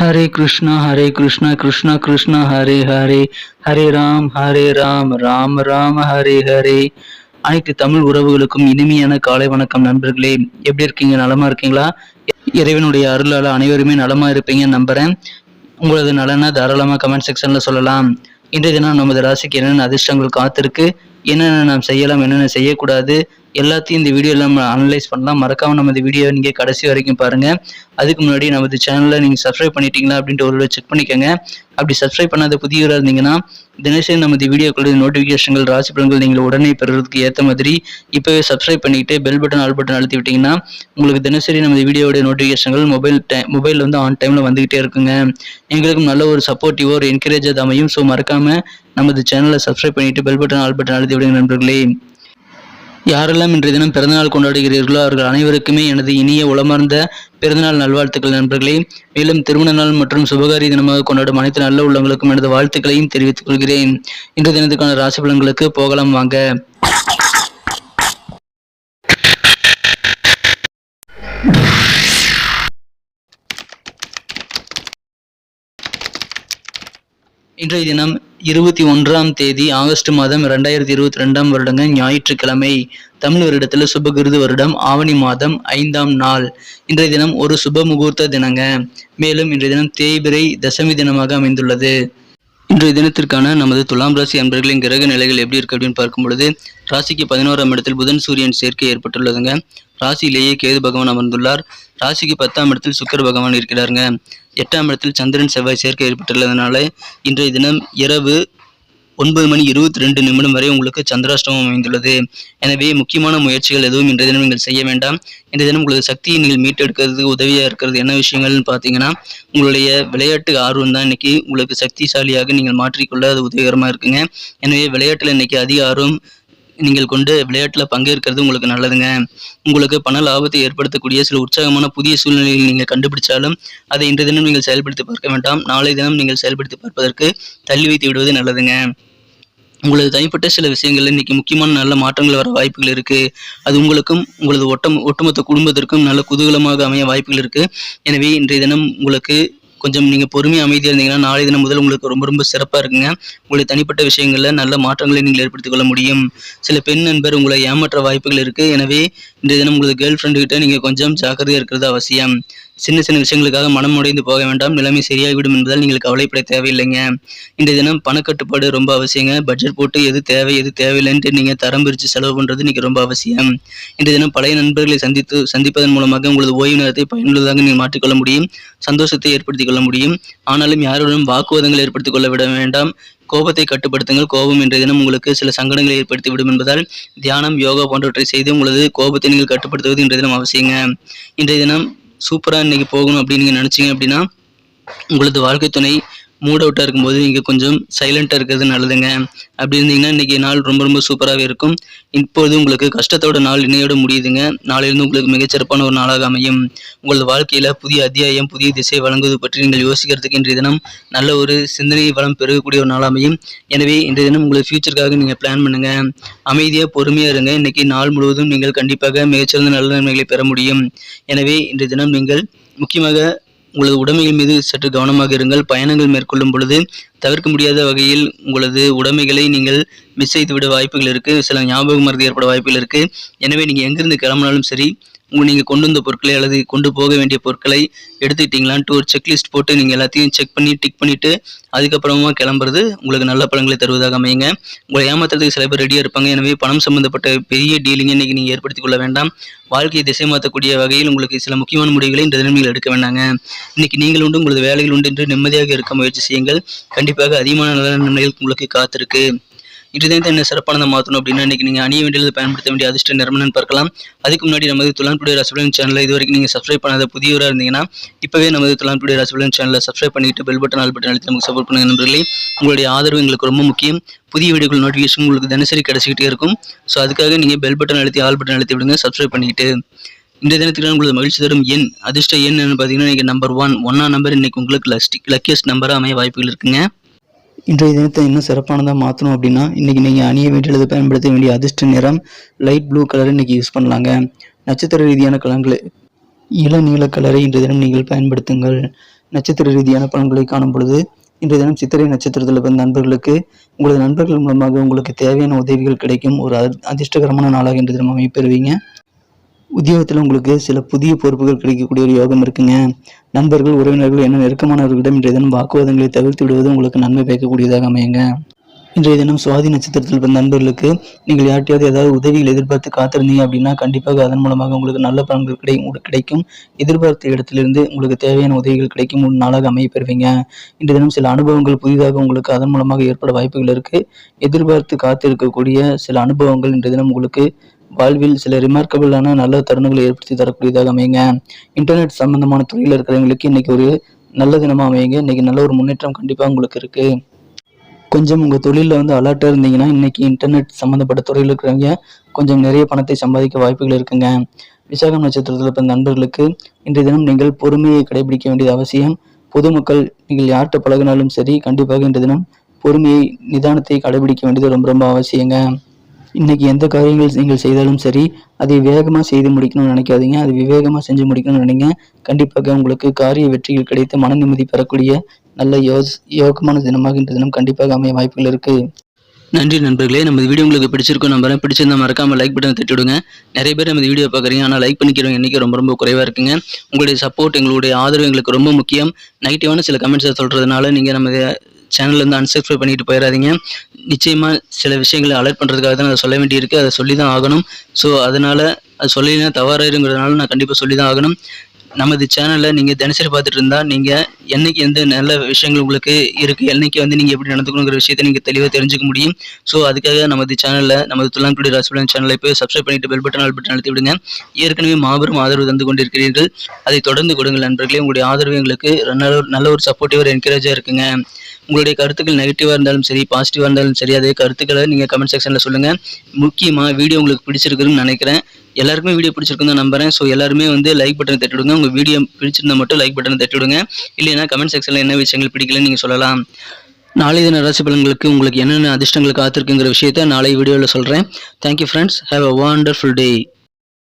ஹரே கிருஷ்ணா ஹரே கிருஷ்ணா கிருஷ்ணா கிருஷ்ணா ஹரே ஹரே ஹரே ராம் ஹரே ராம் ராம் ராம் ஹரே ஹரே அனைத்து தமிழ் உறவுகளுக்கும் இனிமையான காலை வணக்கம் நண்பர்களே. எப்படி இருக்கீங்க? நலமா இருக்கீங்களா? இறைவனுடைய அருளால் அனைவருமே நலமா இருப்பீங்கன்னு நம்புறேன். உங்களது நலனை தாராளமா கமெண்ட் செக்ஷன்ல சொல்லலாம். இன்றைய தினம் நமது ராசிக்கு என்னென்ன அதிர்ஷ்டங்கள் காத்திருக்கு? என்னென்ன நாம் செய்யலாம்? என்னென்ன செய்யக்கூடாது? எல்லாத்தையும் இந்த வீடியோவில் நம்ம அனலைஸ் பண்ணலாம். மறக்காமல் நம்ம இந்த வீடியோவை நீங்கள் கடைசி வரைக்கும் பாருங்கள் அதுக்கு முன்னாடி நமது சேனலை நீங்கள் சப்ஸ்கிரைப் பண்ணிட்டீங்களா அப்படின்ட்டு ஒரு செக் பண்ணிக்கோங்க. அப்படி சப்ஸ்கிரைப் பண்ணாத புதியவராக இருந்தீங்கன்னா தினசரி நமது வீடியோக்களுடைய நோட்டிஃபிகேஷன்கள் ராசி பலன்கள் நீங்கள் உடனே பெறுறதுக்கு ஏற்ற மாதிரி இப்போவே சப்ஸ்கிரைப் பண்ணிக்கிட்டு பெல் பட்டன் ஆல் பட்டன் அழுத்தி விட்டிங்கன்னா உங்களுக்கு தினசரி நமது வீடியோடைய நோட்டிஃபிகேஷன்கள் மொபைல் டைம் மொபைல் வந்து ஆன் டைமில் வந்துக்கிட்டே இருக்குங்க. எங்களுக்கும் நல்ல ஒரு சப்போர்ட்டிவோ ஒரு என்கரேஜ் அமையும். ஸோ மறக்காமல் நமது சேனலை சப்ஸ்கிரைப் பண்ணிட்டு பெல் பட்டன் ஆல் பட்டன் அழுத்தி விடுங்க நண்பர்களே. யாரெல்லாம் இன்றைய தினம் பிறந்தநாள் கொண்டாடுகிறீர்களோ அவர்கள் அனைவருக்குமே எனது இனிய உளமார்ந்த பிறந்தநாள் நல்வாழ்த்துக்கள் நண்பர்களே. மேலும் திருமண நாள் மற்றும் சுபகாரி தினமாக கொண்டாடும் அனைத்து நல்ல உள்ளங்களுக்கும் எனது வாழ்த்துக்களையும் தெரிவித்துக் கொள்கிறேன். இன்றைய தினத்துக்கான ராசி பலன்களுக்கு போகலாம் வாங்க. இன்றைய தினம் இருபத்தி ஒன்றாம் தேதி ஆகஸ்ட் மாதம் இரண்டாயிரத்தி இருபத்தி ரெண்டாம் வருடங்க ஞாயிற்றுக்கிழமை. தமிழ் வருடத்தில் சுபகிருது வருடம் ஆவணி மாதம் ஐந்தாம் நாள். இன்றைய தினம் ஒரு சுப முகூர்த்த தினங்க. மேலும் இன்றைய தினம் தேய்பிரை தசமி தினமாக அமைந்துள்ளது. இன்றைய தினத்திற்கான நமது துலாம் ராசி அன்பர்களின் கிரக நிலைகள் எப்படி இருக்கு அப்படின்னு பார்க்கும்பொழுது ராசிக்கு பதினோராம் இடத்தில் புதன் சூரியன் சேர்க்கை ஏற்பட்டுள்ளதுங்க. ராசியிலேயே கேது பகவான் அமர்ந்துள்ளார். ராசிக்கு பத்தாம் இடத்தில் சுக்கர பகவான் இருக்கிறாருங்க. எட்டாம் இடத்தில் சந்திரன் செவ்வாய் சேர்க்கை ஏற்பட்டுள்ளதுனால இன்றைய தினம் இரவு ஒன்பது மணி இருபத்தி ரெண்டு நிமிடம் வரை உங்களுக்கு சந்திராஷ்டமம் அமைந்துள்ளது. எனவே முக்கியமான முயற்சிகள் எதுவும் இன்றைய தினம் நீங்கள் செய்ய வேண்டாம். இன்றைய தினம் உங்களது சக்தியை நீங்கள் மீட்டெடுக்கிறதுக்கு உதவியாக இருக்கிறது என்ன விஷயங்கள்னு பார்த்தீங்கன்னா உங்களுடைய விளையாட்டு ஆர்வம் தான் இன்னைக்கு உங்களுக்கு சக்திசாலியாக நீங்கள் மாற்றிக்கொள்ள அது உதவிகரமாக இருக்குங்க. எனவே விளையாட்டில் இன்னைக்கு அதிக ஆர்வம் நீங்கள் கொண்டு விளையாட்டில் பங்கேற்கிறது உங்களுக்கு நல்லதுங்க. உங்களுக்கு பண லாபத்தை ஏற்படுத்தக்கூடிய சில உற்சாகமான புதிய சூழ்நிலைகளை நீங்கள் கண்டுபிடிச்சாலும் அதை இன்றைய தினம் நீங்கள் செயல்படுத்தி பார்க்க வேண்டாம். நாளை தினம் நீங்கள் செயல்படுத்தி பார்ப்பதற்கு தள்ளி வைத்து விடுவது நல்லதுங்க. உங்களது தனிப்பட்ட சில விஷயங்கள்ல இன்னைக்கு முக்கியமான நல்ல மாற்றங்கள் வர வாய்ப்புகள் இருக்கு. அது உங்களுக்கும் உங்களது ஒட்டம் ஒட்டுமொத்த குடும்பத்திற்கும் நல்ல குதூகலமாக அமைய வாய்ப்புகள் இருக்கு. எனவே இன்றைய தினம் உங்களுக்கு கொஞ்சம் நீங்கள் பொறுமையாக அமைதியாக இருந்தீங்கன்னா நாளை தினம் முதல் உங்களுக்கு ரொம்ப ரொம்ப சிறப்பாக இருக்குங்க. உங்களுடைய தனிப்பட்ட விஷயங்களில் நல்ல மாற்றங்களை நீங்கள் ஏற்படுத்திக் கொள்ள முடியும். சில பெண் நண்பர் உங்களை ஏமாற்ற வாய்ப்புகள் இருக்குது எனவே இன்றைய தினம் உங்களது கேர்ள் ஃப்ரெண்டுகிட்ட நீங்கள் கொஞ்சம் ஜாக்கிரதையாக இருக்கிறது அவசியம். சின்ன சின்ன விஷயங்களுக்காக மனம் உடைந்து போக வேண்டாம். நிலைமை சரியாகிவிடும் என்பதால் நீங்கள் கவலைப்பட தேவையில்லைங்க. இன்றைய தினம் பணக்கட்டுப்பாடு ரொம்ப அவசியங்க. பட்ஜெட் போட்டு எது தேவை எது தேவையில்லைன்ட்டு நீங்கள் தரம் பிரித்து செலவு பண்ணுறது இன்றைக்கி ரொம்ப அவசியம். இன்றைய தினம் பழைய நண்பர்களை சந்தித்து சந்திப்பதன் மூலமாக உங்களது ஓய்வு நேரத்தை பயனுள்ளதாக நீங்கள் மாற்றிக்கொள்ள முடியும். சந்தோஷத்தை ஏற்படுத்திக் கொள்ள முடியும். ஆனாலும் யாருடன் வாக்குவாதங்கள் ஏற்படுத்திக் கொள்ள விட வேண்டாம். கோபத்தை கட்டுப்படுத்துங்கள். கோபம் இன்றைய தினம் உங்களுக்கு சில சங்கடங்களை ஏற்படுத்தி விடும் என்பதால் தியானம் யோகா போன்றவற்றை செய்து உங்களது கோபத்தை நீங்கள் கட்டுப்படுத்துவது இன்றைய தினம் அவசியங்க. இன்றைய தினம் சூப்பராக இன்னைக்கு போகணும் அப்படின்னு நீங்கள் நினச்சிங்க அப்படின்னா உங்களது வாழ்க்கை துணை மூட் அவுட்டாக இருக்கும்போது நீங்கள் கொஞ்சம் சைலண்ட்டாக இருக்கிறது நல்லதுங்க. அப்படி இருந்தீங்கன்னா இன்றைக்கி நாள் ரொம்ப ரொம்ப சூப்பராகவே இருக்கும். இப்போது உங்களுக்கு கஷ்டத்தோட நாள் இணையோட முடியுதுங்க. நாளிலிருந்து உங்களுக்கு மிகச்சிறப்பான ஒரு நாளாக அமையும். உங்களது வாழ்க்கையில் புதிய அத்தியாயம் புதிய திசை வழங்குவது பற்றி நீங்கள் யோசிக்கிறதுக்கு இன்றைய தினம் நல்ல ஒரு சிந்தனை வளம் பெருகக்கூடிய ஒரு நாள் அமையும். எனவே இன்றைய தினம் உங்களுக்கு ஃபியூச்சருக்காக நீங்கள் பிளான் பண்ணுங்கள் அமைதியாக பொறுமையாக இருங்க. இன்றைக்கி நாள் முழுவதும் நீங்கள் கண்டிப்பாக மிகச்சிறந்த நல்ல நன்மைகளை பெற முடியும். எனவே இன்றைய தினம் நீங்கள் முக்கியமாக உங்களது உடைமைகள் மீது சற்று கவனமாக இருங்கள். பயணங்கள் மேற்கொள்ளும் பொழுது தவிர்க்க முடியாத வகையில் உங்களது உடைமைகளை நீங்கள் மிஸ் செய்து விட வாய்ப்புகள் இருக்குது சில ஞாபக மருந்து ஏற்பட வாய்ப்புகள் இருக்குது எனவே நீங்கள் எங்கிருந்து கிளம்பினாலும் சரி நீங்கள் கொண்டு வந்த பொருட்களை அல்லது கொண்டு போக வேண்டிய பொருட்களை எடுத்துக்கிட்டீங்களான்ட்டு ஒரு செக்லிஸ்ட் போட்டு நீங்கள் எல்லாத்தையும் செக் பண்ணி டிக் பண்ணிவிட்டு அதுக்கப்புறமா கிளம்புறது உங்களுக்கு நல்ல பலன்களை தருவதாக அமையுங்க. உங்களை ஏமாத்துறதுக்கு சில பேர் ரெடியாக இருப்பாங்க. எனவே பணம் சம்பந்தப்பட்ட பெரிய டீலிங்கை இன்றைக்கி நீங்கள் ஏற்படுத்திக் கொள்ள வேண்டாம். வாழ்க்கையை திசை மாற்றக்கூடிய வகையில் உங்களுக்கு சில முக்கியமான முடிவுகளை இந்த நிலைமையில் எடுக்க வேண்டாங்க. இன்னைக்கு நீங்கள் உண்டு உங்களது வேலைகள் உண்டு என்று நிம்மதியாக இருக்க முயற்சி செய்யுங்கள். கண்டிப்பாக அதிகமான நல்ல நிலைகள் உங்களுக்கு காத்திருக்கு. இன்றைய தினத்தை என்ன சிறப்பானதை மாற்றணும் அப்படின்னா இன்றைக்கி நீங்கள் அணிய வேண்டியது பயன்படுத்த வேண்டிய அதிர்ஷ்ட நிறமனு பார்க்கலாம். அதுக்கு முன்னாடி நமது துலான்புடைய ரசபலன் சேனலை இது வரைக்கும் நீங்கள் சப்ஸ்கிரைப் பண்ணாத புதியவராக இருந்தீங்கன்னா இப்போவே நமது துலான்புடைய ரசபலன் சேனலை சப்ஸ்கிரைப் பண்ணிட்டு பெல் பட்டன் ஆல் பட்டன் அழுத்தி நமக்கு சப்போர்ட் பண்ணுங்க நண்பர்களே. உங்களுடைய ஆதரவு எங்களுக்கு ரொம்ப முக்கியம். புதிய வீடியோக்கள் நோட்டிஃபிகேஷன் உங்களுக்கு தினசரி கிடைச்சிக்கிட்டே இருக்கும். ஸோ அதுக்காக நீங்கள் பெல் பட்டன் அழுத்தி ஆல் பட்டன் அழுத்தி விடுங்க சப்ஸ்கிரைப் பண்ணிக்கிட்டு. இந்த தினத்துக்கு உங்களது மகிழ்ச்சி தரும் எண் அதிர்ஷ்ட எண் பார்த்தீங்கன்னா இன்றைக்கி நம்பர் ஒன் ஒன்னா நம்பர் இன்றைக்கி உங்களுக்கு லக்கியஸ்ட் நம்பராக அமைய வாய்ப்புகள் இருக்குங்க. இன்றைய தினத்தை இன்னும் சிறப்பானதாக மாற்றணும் அப்படின்னா இன்றைக்கி நீங்கள் அணிய வேண்டியது பயன்படுத்த வேண்டிய அதிர்ஷ்ட நிறம் லைட் ப்ளூ கலர் இன்றைக்கி யூஸ் பண்ணலாங்க. நட்சத்திர ரீதியான கலங்களை இளநீல கலரை இன்றைய தினம் நீங்கள் பயன்படுத்துங்கள். நட்சத்திர ரீதியான பலன்களை காணும் பொழுது இன்றைய தினம் சித்திரை நட்சத்திரத்தில் பிறந்த நண்பர்களுக்கு உங்களது நண்பர்கள் மூலமாக உங்களுக்கு தேவையான உதவிகள் கிடைக்கும். ஒரு அதிர்ஷ்டகரமான நாளாக இன்றைய தினம் அமைப்பெறுவீங்க. உத்தியோகத்தில் உங்களுக்கு சில புதிய பொறுப்புகள் கிடைக்கக்கூடிய ஒரு யோகம் இருக்குங்க. நண்பர்கள் உறவினர்கள் என்ன நெருக்கமானவர்களிடம் இன்றைய தினம் வாக்குவாதங்களை தவிர்த்து விடுவது உங்களுக்கு நன்மை பயக்கக்கூடியதாக அமையுங்க. இன்றைய தினம் சுவாதி நட்சத்திரத்தில் பிறந்த நண்பர்களுக்கு நீங்கள் யார்ட்டையாவது ஏதாவது உதவிகள் எதிர்பார்த்து காத்திருந்தீங்க அப்படின்னா கண்டிப்பாக அதன் மூலமாக உங்களுக்கு நல்ல பலன்கள் கிடை உங்களுக்கு கிடைக்கும். எதிர்பார்த்த இடத்திலிருந்து உங்களுக்கு தேவையான உதவிகள் கிடைக்கும் ஒரு நாளாக அமைய பெறுவீங்க இன்றைய தினம் சில அனுபவங்கள் புதிதாக உங்களுக்கு அதன் மூலமாக ஏற்பட வாய்ப்புகள் இருக்குது எதிர்பார்த்து காத்திருக்கக்கூடிய சில அனுபவங்கள் இன்றைய தினம் உங்களுக்கு வாழ்வில் சில ரிமார்க்கபிளான நல்ல தருணங்களை ஏற்படுத்தி தரக்கூடியதாக அமையுங்க. இன்டர்நெட் சம்பந்தமான துறையில் இருக்கிறவங்களுக்கு இன்னைக்கு ஒரு நல்ல தினமாக அமையுங்க. இன்னைக்கு நல்ல ஒரு முன்னேற்றம் கண்டிப்பாக உங்களுக்கு இருக்கு. கொஞ்சம் உங்கள் தொழிலில் வந்து அலர்ட்டாக இருந்தீங்கன்னா இன்னைக்கு இன்டர்நெட் சம்மந்தப்பட்ட துறையில் இருக்கிறவங்க கொஞ்சம் நிறைய பணத்தை சம்பாதிக்க வாய்ப்புகள் இருக்குங்க. விசாகம் நட்சத்திரத்தில் பிறந்த நண்பர்களுக்கு இன்றைய தினம் நீங்கள் பொறுமையை கடைபிடிக்க வேண்டியது அவசியம். பொதுமக்கள் நீங்கள் யார்கிட்ட பழகினாலும் சரி கண்டிப்பாக இன்றைய தினம் பொறுமையை நிதானத்தை கடைபிடிக்க வேண்டியது ரொம்ப ரொம்ப அவசியங்க. இன்னைக்கு எந்த காரியங்கள் நீங்கள் செய்தாலும் சரி அதை வேகமாக செய்து முடிக்கணும்னு நினைக்காதீங்க. அது விவேகமாக செஞ்சு முடிக்கணும்னு நினைங்க. கண்டிப்பாக உங்களுக்கு காரிய வெற்றிகள் கிடைத்து மன நிம்மதி பெறக்கூடிய நல்ல யோஸ் யோகமான தினமாக இந்த தினம் கண்டிப்பாக அமைய வாய்ப்புகள் இருக்கு. நன்றி நண்பர்களே. நம்ம வீடியோ உங்களுக்கு பிடிச்சிருக்கும் நம்புறேன். பிடிச்சிருந்தா மறக்காம லைக் பட்டன் தட்டி விடுங்க நிறைய பேர் நம்ம வீடியோ பார்க்குறீங்க. ஆனால் லைக் பண்ணிக்கிறவங்க இன்னைக்கு ரொம்ப ரொம்ப குறைவாக இருக்குங்க. உங்களுடைய சப்போர்ட் எங்களுடைய ஆதரவு எங்களுக்கு ரொம்ப முக்கியம். நெகட்டிவான சில கமெண்ட்ஸை சொல்கிறதுனால நீங்கள் நம்ம சேனல்ல இருந்து பண்ணிட்டு போயிடாதீங்க. நிச்சயமாக சில விஷயங்களை அலர்ட் பண்ணுறதுக்காக தான் அதை சொல்ல வேண்டியிருக்கு. அதை சொல்லி தான் ஆகணும். ஸோ அதனால் அது சொல்லினா தவறாயிருங்கிறதுனால நான் கண்டிப்பாக சொல்லி தான் ஆகணும். நமது சேனலில் நீங்கள் தினசரி பார்த்துட்டு இருந்தால் நீங்கள் என்னைக்கு எந்த நல்ல விஷயங்கள் உங்களுக்கு இருக்குது என்னைக்கு வந்து நீங்கள் எப்படி நடந்துக்கணுங்கிற விஷயத்தை நீங்கள் தெளிவாக தெரிஞ்சுக்க முடியும். ஸோ அதுக்காக நமது சேனலில் நமது துலாங்குடி ராசிபலன் சேனலை போய் சப்ஸ்கிரைப் பண்ணிட்டு பெல் பட்டன் ஆல் பட்டன் அழுத்தி விடுங்க. ஏற்கனவே மாபெரும் ஆதரவு தந்து கொண்டிருக்கிறீர்கள். அதை தொடர்ந்து கொடுங்கள் நண்பர்களே. உங்களுடைய ஆதரவு எங்களுக்கு நல்ல ஒரு- நல்ல ஒரு சப்போர்ட்டிவ் ஒரு என்கரேஜாக இருக்குங்க. உங்களுடைய கருத்துக்கள் நெகட்டிவாக இருந்தாலும் சரி பாசிட்டிவாக இருந்தாலும் சரி அதே கருத்துக்களை நீங்கள் கமெண்ட் செக்ஷனில் சொல்லுங்கள் முக்கியமாக வீடியோ உங்களுக்கு பிடிச்சிருக்குன்னு நினைக்கிறேன். எல்லாருக்குமே வீடியோ பிடிச்சிருக்குன்னு நம்புறேன். ஸோ எல்லாருமே வந்து லைக் பட்டனை தட்டிவிடுங்க. உங்கள் வீடியோ பிடிச்சிருந்தா மட்டும் லைக் பட்டனை தட்டிவிடுங்க. இல்லைன்னா கமெண்ட் செக்ஷனில் என்ன விஷயங்கள் பிடிக்கலன்னு நீங்கள் சொல்லலாம். நாளை தின ராசி பலன்களுக்கு உங்களுக்கு என்னென்ன அதிர்ஷ்டங்கள் காத்திருக்குங்கிற விஷயத்த நாளை வீடியோவில் சொல்கிறேன் thank you friends have a wonderful day